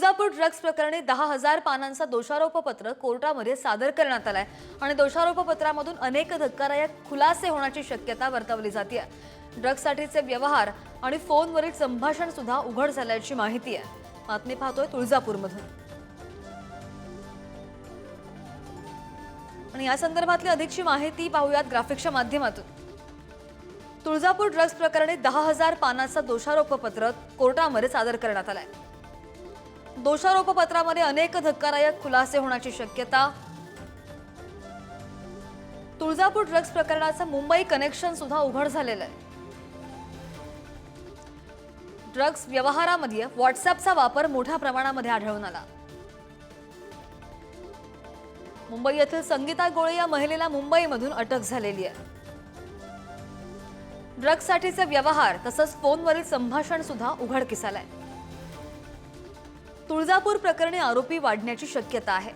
Tuljapur drugs प्रकरणी दहा हजार पानांचा दोषारोपपत्र कोर्टामध्ये सादर करण्यात आलाय. आणि दोषारोपपत्रामधून अनेक धक्कादायक खुलासे होण्याची शक्यता वर्तवली जाते ड्रग्जसाठीचे व्यवहार आणि फोनवरील संभाषण सुद्धा उघड झाल्याची माहिती आहे. बातमी पाहतोय तुळजापूरमधून. आणि या संदर्भातली अधिकची माहिती पाहूयात ग्राफिक्सच्या माध्यमातून. तुळजापूर ड्रग्ज प्रकरणी दहा हजार पानाचं दोषारोपपत्र कोर्टामध्ये सादर करण्यात आलंय. दोषारोपपत्रामध्ये अनेक धक्कादायक खुलासे होण्याची शक्यता. तुळजापूर ड्रग्ज प्रकरणाचं मुंबई कनेक्शन सुद्धा उघड झालेलं आहे. ड्रग्ज व्यवहारामध्ये व्हॉट्सअपचा वापर मोठ्या प्रमाणामध्ये आढळून आला. मुंबई येथील संगीता गोळे या महिलेला मुंबईमधून अटक झालेली आहे. ड्रग्जसाठीचे व्यवहार तसंच फोनवरील संभाषण सुद्धा उघडकीस आलंय. तुळजापूर प्रकरणी आरोपी वाढण्याची शक्यता आहे.